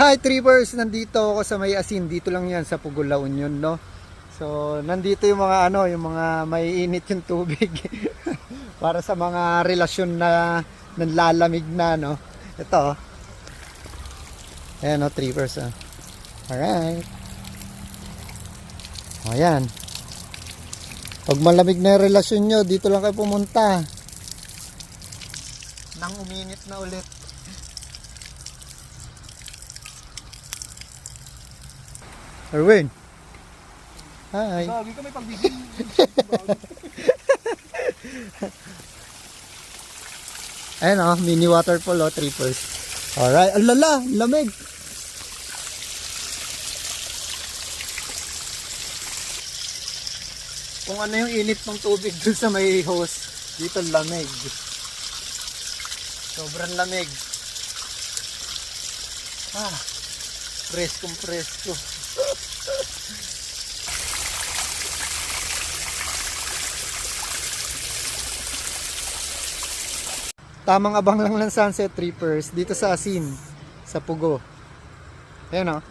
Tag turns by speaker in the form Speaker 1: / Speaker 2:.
Speaker 1: Hi Trippers! Nandito ako sa may asin. Dito lang yan sa Pugo La Union, no? So, nandito yung mga ano, yung mga may init yung tubig. Para sa mga relasyon na nanlalamig na, no? Ito. oh. Ayan, no, Trippers, ah. Alright. O, yan. Pag malamig na yung relasyon nyo, dito lang kayo pumunta. Nang uminit na ulit. Erwin. Hi.
Speaker 2: Sabi ka may pagbibig.
Speaker 1: Ayan oh, mini waterfall oh, trippers. Alright, alala, lamig. Kung ano yung init ng tubig dun sa may hose, dito lamig. Sobrang lamig. Ah, preskong presko. Tamang abang lang ng sunset trippers dito sa Asin, sa Pugo. Ayan oh.